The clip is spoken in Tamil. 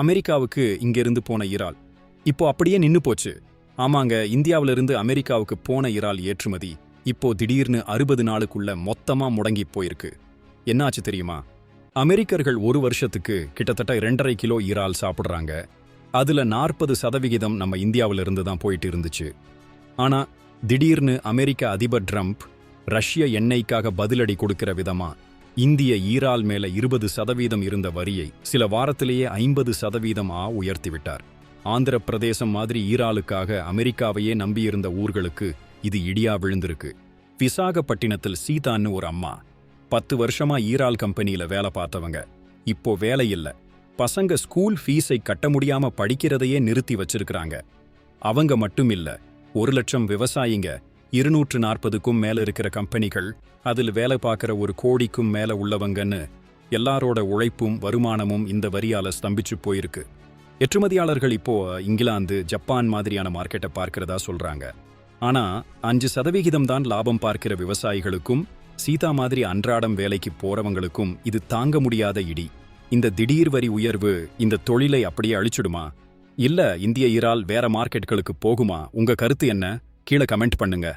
அமெரிக்காவுக்கு இங்கிருந்து போன இறால். இப்போ அப்படியே நின்னு போச்சு. ஆமாங்க இந்தியாவிலிருந்து அமெரிக்காவுக்கு போன இறால் ஏற்றுமதி இப்போ திடீர்னு அறுபது நாளுக்குள்ள மொத்தமா முடங்கி போயிருக்கு. என்னாச்சு தெரியுமா? அமெரிக்கர்கள் ஒரு வருஷத்துக்கு கிட்டத்தட்ட ரெண்டரை கிலோ இறால் சாப்பிடுறாங்க. அதுல நாற்பது சதவிகிதம் நம்ம இந்தியாவிலிருந்து தான் போயிட்டு இருந்துச்சு. ஆனா திடீர்னு அமெரிக்க அதிபர் ட்ரம்ப் ரஷ்ய எண்ணெய்க்காக பதிலடி கொடுக்கிற விதமா இந்திய ஈரால் மேல இருபது சதவீதம் இருந்த வரியை சில வாரத்திலேயே ஐம்பது சதவீதம் ஆ ஆந்திர பிரதேசம் மாதிரி ஈராலுக்காக அமெரிக்காவையே நம்பியிருந்த ஊர்களுக்கு இது இடியா விழுந்திருக்கு. விசாகப்பட்டினத்தில் சீதான்னு ஒரு அம்மா பத்து வருஷமா ஈரால் கம்பெனியில வேலை பார்த்தவங்க. இப்போ வேலை பசங்க ஸ்கூல் ஃபீஸை கட்ட முடியாம படிக்கிறதையே நிறுத்தி வச்சிருக்கிறாங்க. அவங்க மட்டும் இல்ல ஒரு லட்சம் விவசாயிங்க இருநூற்று நாற்பதுக்கும் மேல இருக்கிற கம்பெனிகள் அதில் வேலை பார்க்குற ஒரு கோடிக்கும் மேல உள்ளவங்கன்னு எல்லாரோட உழைப்பும் வருமானமும் இந்த வரியால ஸ்தம்பிச்சு போயிருக்கு. ஏற்றுமதியாளர்கள் இப்போ இங்கிலாந்து ஜப்பான் மாதிரியான மார்க்கெட்டை பார்க்கிறதா சொல்றாங்க. ஆனா அஞ்சு சதவிகிதம் தான் லாபம் பார்க்கிற விவசாயிகளுக்கும் சீதா மாதிரி அன்றாடம் வேலைக்கு போறவங்களுக்கும் இது தாங்க முடியாத இடி. இந்த திடீர் வரி உயர்வு இந்த தொழிலை அப்படியே அழிச்சிடுமா? இல்ல இந்திய இறால் வேற மார்க்கெட்களுக்கு போகுமா? உங்க கருத்து என்ன? கீழே கமெண்ட் பண்ணுங்க.